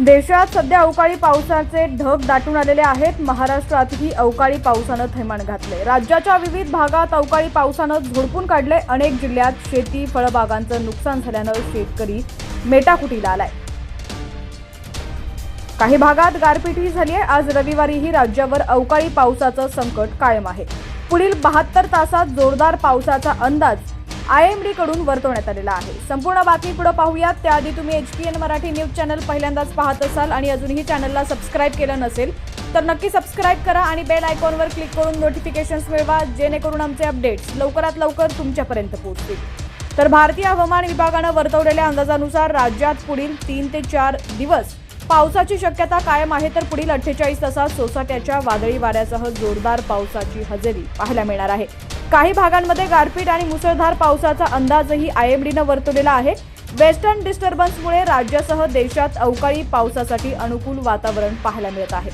देशात सध्या अवकाळी पावसाचे ढग दाटून आलेले आहेत. महाराष्ट्रातही अवकाळी पावसानं थैमान घातले राज्याच्या विविध भागात अवकाळी पावसानं झोडपून काढले अनेक जिल्ह्यात शेती फळबागांचं नुकसान झाल्यानं शेतकरी मेटाकुटीला आलाय. काही भागात गारपीटही झाली आहे. आज रविवारीही राज्यावर अवकाळी पावसाचं संकट कायम आहे. पुढील बहात्तर तासात जोरदार पावसाचा अंदाज आय एम डी कडून वर्तवण्यात आलेला आहे. संपूर्ण बातमी पुढे पाहूयात. त्याआधी तुम्ही H P N Marathi news channel पहिल्यांदाच पाहत असाल आणि अजूनही चॅनलला सबस्क्राईब केलं नसेल तर नक्की सबस्क्राईब करा आणि बेल आयकॉनवर क्लिक करून नोटिफिकेशन्स मिळवा जेणेकरून आमचे अपडेट्स लवकरात लवकर तुमच्यापर्यंत पोहोचतील. तर भारतीय हवामान विभागानं वर्तवलेल्या अंदाजानुसार राज्यात पुढील तीन ते चार दिवस पावसाची शक्यता कायम आहे तर पुढील अठ्ठेचाळीस तासात सोसाट्याच्या वादळी वाऱ्यासह जोरदार पावसाची हजेरी पाहायला मिळणार आहे. काही भागांमध्ये गारपीट आणि मुसळधार पावसाचा अंदाजही आयएमडीनं वर्तवलेला आहे. वेस्टर्न डिस्टर्बन्समुळे राज्यासह देशात अवकाळी पावसासाठी अनुकूल वातावरण पाहायला मिळत आहे.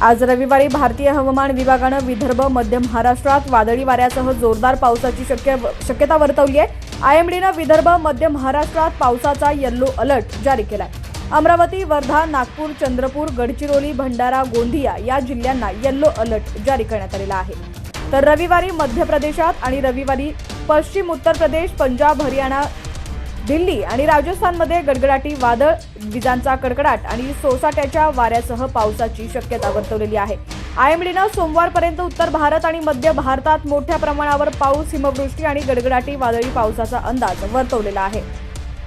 आज रविवारी भारतीय हवामान विभागानं विदर्भ मध्य महाराष्ट्रात वादळी वाऱ्यासह जोरदार पावसाची शक्य शक्यता वर्तवली आहे. आयएमडीनं विदर्भ मध्य महाराष्ट्रात पावसाचा येल्लो अलर्ट जारी केला आहे अमरावती वर्धा नागपूर चंद्रपूर गडचिरोली भंडारा गोंदिया या जिल्ह्यांना येल्लो अलर्ट जारी करण्यात आलेला आहे. तर रविवारी मध्य प्रदेशात आणि रविवारी पश्चिम उत्तर प्रदेश पंजाब हरियाणा दिल्ली आणि राजस्थानमध्ये गडगडाटी वादळ विजांचा कडकडाट आणि सोसाट्याच्या वाऱ्यासह पावसाची शक्यता वर्तवलेली आहे. आयएमडीनं सोमवारपर्यंत उत्तर भारत आणि मध्य भारतात मोठ्या प्रमाणावर पाऊस हिमवृष्टी आणि गडगडाटी वादळी पावसाचा अंदाज वर्तवलेला आहे.